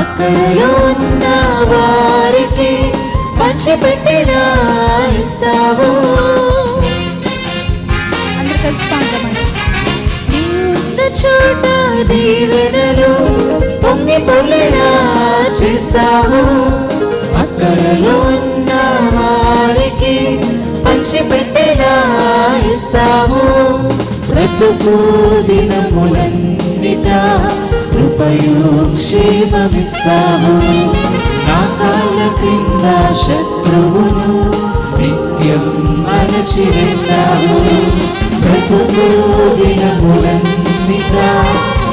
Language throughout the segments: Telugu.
అక్కడలో ఉన్న వారికి పంచిపెట్టినా ఇస్తావు. అందరు కలిసి పాడదామండి చోట దీవెనలు పొంగి పొల్లినా చేస్తావు. అక్కడలో ఉన్న వారికి పంచిపెట్టినా ఇస్తావు. బ్రతుకు దినములన్నిట కృపయు క్షేమమిస్తావు. నా కాళ్ళ కింద శత్రువును నిత్యం అణచివేస్తావు. బ్రతుకు దినములన్నిట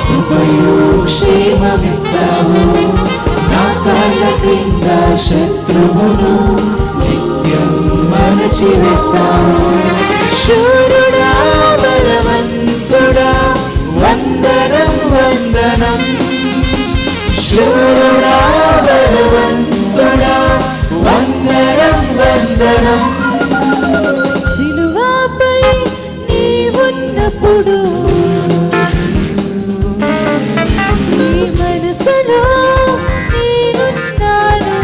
కృపయు క్షేమమిస్తావు నా కాళ్ళ క్రింద శత్రువును నిత్యం మరచివేస్తావు శూరుడా బలవంతుడా వందనం వందనం సిలువాపై నీవున్నప్పుడు నీ మనసులో నేనున్నాను